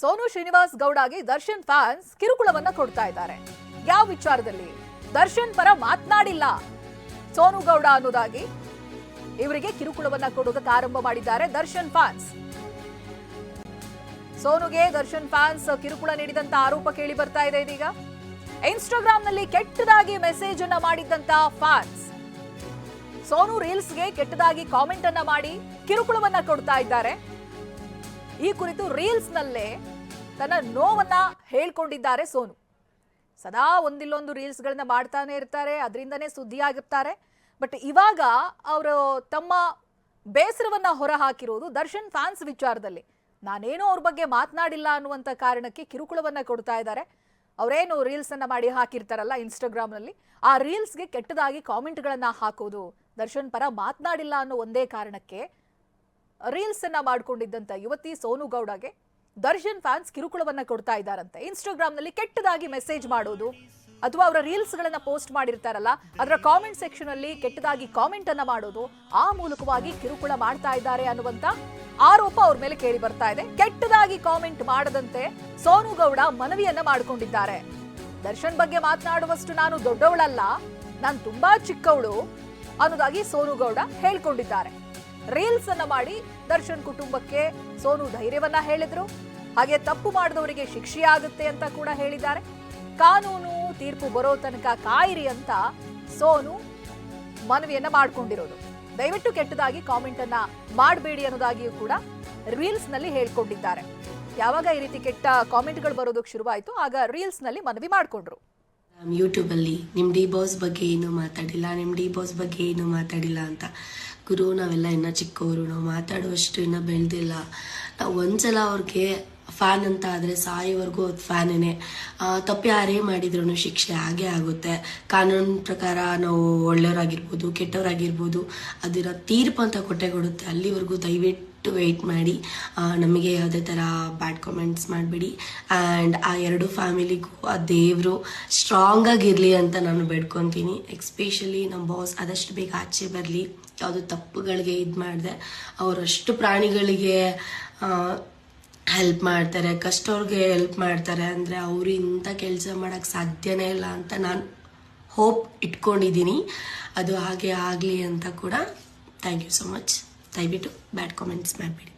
ಸೋನು ಶ್ರೀನಿವಾಸ್ ಗೌಡಗೆ ದರ್ಶನ್ ಫ್ಯಾನ್ಸ್ ಕಿರುಕುಳವನ್ನ ಕೊಡ್ತಾ ಇದ್ದಾರೆ. ಯಾವ ವಿಚಾರದಲ್ಲಿ? ದರ್ಶನ್ ಪರ ಮಾತನಾಡಿಲ್ಲ. ಸೋನು ಗೌಡ ಅನ್ನೋದಾಗಿ ಇವರಿಗೆ ಕಿರುಕುಳವನ್ನ ಕೊಡೋದಕ್ಕೆ ಆರಂಭ ಮಾಡಿದ್ದಾರೆ ದರ್ಶನ್ ಫ್ಯಾನ್ಸ್. ಸೋನುಗೆ ದರ್ಶನ್ ಫ್ಯಾನ್ಸ್ ಕಿರುಕುಳ ನೀಡಿದಂತ ಆರೋಪ ಕೇಳಿ ಬರ್ತಾ ಇದೆ ಇದೀಗ. ಇನ್ಸ್ಟಾಗ್ರಾಮ್ನಲ್ಲಿ ಕೆಟ್ಟದಾಗಿ ಮೆಸೇಜ್ ಅನ್ನ ಮಾಡಿದ್ದಂತ ಫ್ಯಾನ್ಸ್. ಸೋನು ರೀಲ್ಸ್ಗೆ ಕೆಟ್ಟದಾಗಿ ಕಾಮೆಂಟ್ ಅನ್ನ ಮಾಡಿ ಕಿರುಕುಳವನ್ನ ಕೊಡ್ತಾ ಇದ್ದಾರೆ. ಈ ಕುರಿತು ರೀಲ್ಸ್ ನಲ್ಲೇ ತನ್ನ ನೋವನ್ನ ಹೇಳ್ಕೊಂಡಿದ್ದಾರೆ ಸೋನು. ಸದಾ ಒಂದಿಲ್ಲೊಂದು ರೀಲ್ಸ್ ಗಳನ್ನ ಮಾಡ್ತಾನೆ ಇರ್ತಾರೆ, ಅದರಿಂದನೇ ಸುದ್ದಿ ಆಗಿರ್ತಾರೆ ಬಟ್ ಇವಾಗ ಅವರು ತಮ್ಮ ಬೇಸರವನ್ನ ಹೊರ ಹಾಕಿರೋದು ದರ್ಶನ್ ಫ್ಯಾನ್ಸ್ ವಿಚಾರದಲ್ಲಿ. ನಾನೇನೋ ಅವ್ರ ಬಗ್ಗೆ ಮಾತನಾಡಿಲ್ಲ ಅನ್ನುವಂಥ ಕಾರಣಕ್ಕೆ ಕಿರುಕುಳವನ್ನ ಕೊಡ್ತಾ ಇದ್ದಾರೆ. ಅವರೇನು ರೀಲ್ಸ್ ಅನ್ನ ಮಾಡಿ ಹಾಕಿರ್ತಾರಲ್ಲ ಇನ್ಸ್ಟಾಗ್ರಾಮ್ನಲ್ಲಿ, ಆ ರೀಲ್ಸ್ಗೆ ಕೆಟ್ಟದಾಗಿ ಕಾಮೆಂಟ್ಗಳನ್ನ ಹಾಕೋದು ದರ್ಶನ್ ಪರ ಮಾತನಾಡಿಲ್ಲ ಅನ್ನೋ ಒಂದೇ ಕಾರಣಕ್ಕೆ ರೀಲ್ಸ್ ಅನ್ನ ಮಾಡ್ಕೊಂಡಿದ್ದಂತ ಯುವತಿ ಸೋನು ಗೌಡಗೆ ದರ್ಶನ್ ಫ್ಯಾನ್ಸ್ ಕಿರುಕುಳವನ್ನ ಕೊಡ್ತಾ ಇದ್ದಾರಂತೆ. ಇನ್ಸ್ಟಾಗ್ರಾಮ್ನಲ್ಲಿ ಕೆಟ್ಟದಾಗಿ ಮೆಸೇಜ್ ಮಾಡೋದು ಅಥವಾ ಅವರ ರೀಲ್ಸ್ ಗಳನ್ನ ಪೋಸ್ಟ್ ಮಾಡಿರ್ತಾರಲ್ಲ, ಅದರ ಕಾಮೆಂಟ್ ಸೆಕ್ಷನ್ ಅಲ್ಲಿ ಕೆಟ್ಟದಾಗಿ ಕಾಮೆಂಟ್ ಅನ್ನ ಮಾಡೋದು, ಆ ಮೂಲಕವಾಗಿ ಕಿರುಕುಳ ಮಾಡ್ತಾ ಇದ್ದಾರೆ ಅನ್ನುವಂತ ಆರೋಪ ಅವ್ರ ಮೇಲೆ ಕೇಳಿ ಬರ್ತಾ ಇದೆ. ಕೆಟ್ಟದಾಗಿ ಕಾಮೆಂಟ್ ಮಾಡದಂತೆ ಸೋನು ಗೌಡ ಮನವಿಯನ್ನ ಮಾಡಿಕೊಂಡಿದ್ದಾರೆ. ದರ್ಶನ್ ಬಗ್ಗೆ ಮಾತನಾಡುವಷ್ಟು ನಾನು ದೊಡ್ಡವಳಲ್ಲ, ನಾನು ತುಂಬಾ ಚಿಕ್ಕವಳು ಅನ್ನೋದಾಗಿ ಸೋನು ಗೌಡ ಹೇಳ್ಕೊಂಡಿದ್ದಾರೆ. ರೀಲ್ಸ್ ಅನ್ನ ಮಾಡಿ ದರ್ಶನ್ ಕುಟುಂಬಕ್ಕೆ ಸೋನು ಧೈರ್ಯವನ್ನ ಹೇಳಿದ್ರು. ಹಾಗೆ ತಪ್ಪು ಮಾಡಿದವರಿಗೆ ಶಿಕ್ಷೆ ಆಗುತ್ತೆ ಅಂತ ಕೂಡ ಹೇಳಿದ್ದಾರೆ. ಕಾನೂನು ತೀರ್ಪು ಬರೋ ತನಕ ಕಾಯಿರಿ ಅಂತ ಸೋನು ಮನವಿಯನ್ನ ಮಾಡಿಕೊಂಡಿರೋದು. ದಯವಿಟ್ಟು ಕೆಟ್ಟದಾಗಿ ಕಾಮೆಂಟ್ ಅನ್ನ ಮಾಡಬೇಡಿ ಅನ್ನೋದಾಗಿಯೂ ಕೂಡ ರೀಲ್ಸ್ನಲ್ಲಿ ಹೇಳ್ಕೊಂಡಿದ್ದಾರೆ. ಯಾವಾಗ ಈ ರೀತಿ ಕೆಟ್ಟ ಕಾಮೆಂಟ್ಗಳು ಬರೋದಕ್ಕೆ ಶುರುವಾಯಿತು ಆಗ ರೀಲ್ಸ್ನಲ್ಲಿ ಮನವಿ ಮಾಡಿಕೊಂಡ್ರು. ಯೂಟ್ಯೂಬಲ್ಲಿ ನಿಮ್ಮ ಡಿ ಬಾಸ್ ಬಗ್ಗೆ ಏನು ಮಾತಾಡಿಲ್ಲ ನಿಮ್ಮ ಡಿ ಬಾಸ್ ಬಗ್ಗೆ ಏನು ಮಾತಾಡಿಲ್ಲ ಅಂತ. ಗುರು ನಾವೆಲ್ಲ ಇನ್ನೂ ಚಿಕ್ಕವರು ನಾವು ಮಾತಾಡುವಷ್ಟು ಇನ್ನೂ ಬೆಳೆದಿಲ್ಲ. ನಾವು ಒಂದ್ಸಲ ಅವ್ರಿಗೆ ಫ್ಯಾನ್ ಅಂತ ಆದರೆ ಸಾಯೋವರೆಗೂ ಅದು ಫ್ಯಾನೇ ತಪ್ಪು ಯಾರೇ ಮಾಡಿದ್ರು ಶಿಕ್ಷೆ ಆಗೇ ಆಗುತ್ತೆ. ಕಾನೂನು ಪ್ರಕಾರ ನಾವು ಒಳ್ಳೆಯವರಾಗಿರ್ಬೋದು, ಕೆಟ್ಟವರಾಗಿರ್ಬೋದು, ಅದರ ತೀರ್ಪು ಅಂತ ಕೊಟ್ಟೆ ಕೊಡುತ್ತೆ. ಅಲ್ಲಿವರೆಗೂ ದಯವಿಟ್ಟು ವೆಯ್ಟ್ ಮಾಡಿ. ನಮಗೆ ಯಾವುದೇ ಥರ ಬ್ಯಾಡ್ ಕಾಮೆಂಟ್ಸ್ ಮಾಡಬೇಡಿ. ಆ್ಯಂಡ್ ಆ ಎರಡು ಫ್ಯಾಮಿಲಿಗೂ ಆ ದೇವರು ಸ್ಟ್ರಾಂಗ್ ಆಗಿರಲಿ ಅಂತ ನಾನು ಬೇಡ್ಕೊತೀನಿ. ಎಕ್ಸ್ಪೆಷಲಿ ನಮ್ಮ ಬಾಸ್ ಆದಷ್ಟು ಬೇಗ ಆಚೆ ಬರಲಿ. ಯಾವುದು ತಪ್ಪುಗಳಿಗೆ ಇದು ಮಾಡಿದೆ. ಅವರಷ್ಟು ಪ್ರಾಣಿಗಳಿಗೆ ಹೆಲ್ಪ್ ಮಾಡ್ತಾರೆ, ಕಷ್ಟವ್ರಿಗೆ ಹೆಲ್ಪ್ ಮಾಡ್ತಾರೆ ಅಂದರೆ ಅವರು ಇಂಥ ಕೆಲಸ ಮಾಡೋಕ್ಕೆ ಸಾಧ್ಯನೇ ಇಲ್ಲ ಅಂತ ನಾನು ಹೋಪ್ ಇಟ್ಕೊಂಡಿದ್ದೀನಿ ಅದು ಹಾಗೆ ಆಗಲಿ ಅಂತ ಕೂಡ ಥ್ಯಾಂಕ್ ಯು ಸೊ ಮಚ್ ದಯವಿಟ್ಟು ಬ್ಯಾಡ್ ಕಾಮೆಂಟ್ಸ್ ಮಾಡಬೇಡಿ.